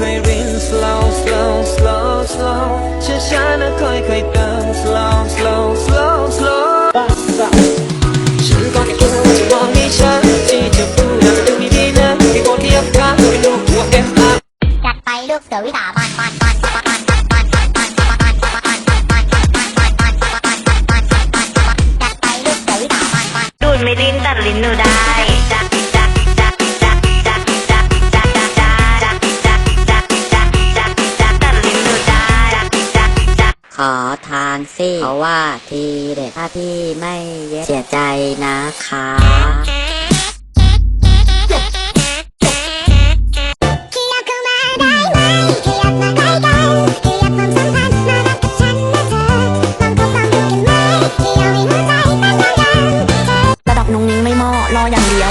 ค่อยริน slow slow slow slow ช้าช้านะค่อยค่อยเติม slow slow slow slow ฉันก็ไม่คิดว่าจะมอกที่ฉันที่จะพูดแล้วดูดีดีนะที่คนที่ยับยั้งเป็นลูกหัวเอ็มอาร์จัดไปลูกเสือวิสาบานบานบานบานบาดูไม่ดิ้นตัดลิ้นหนูได้านสิเพราะว่าทีเด็ดถ้าพี่ไม่เย็บเสียใจนะคะระดับนุ่งนิ้งไม่หมาะรออย่างเดียว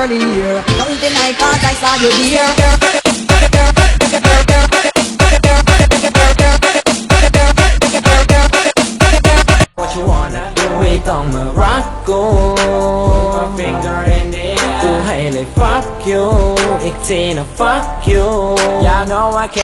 What you wanna do? We you here. Don't rock go Put my finger in the air Go hey, fuck you It's in the fuck you Y'all know I can't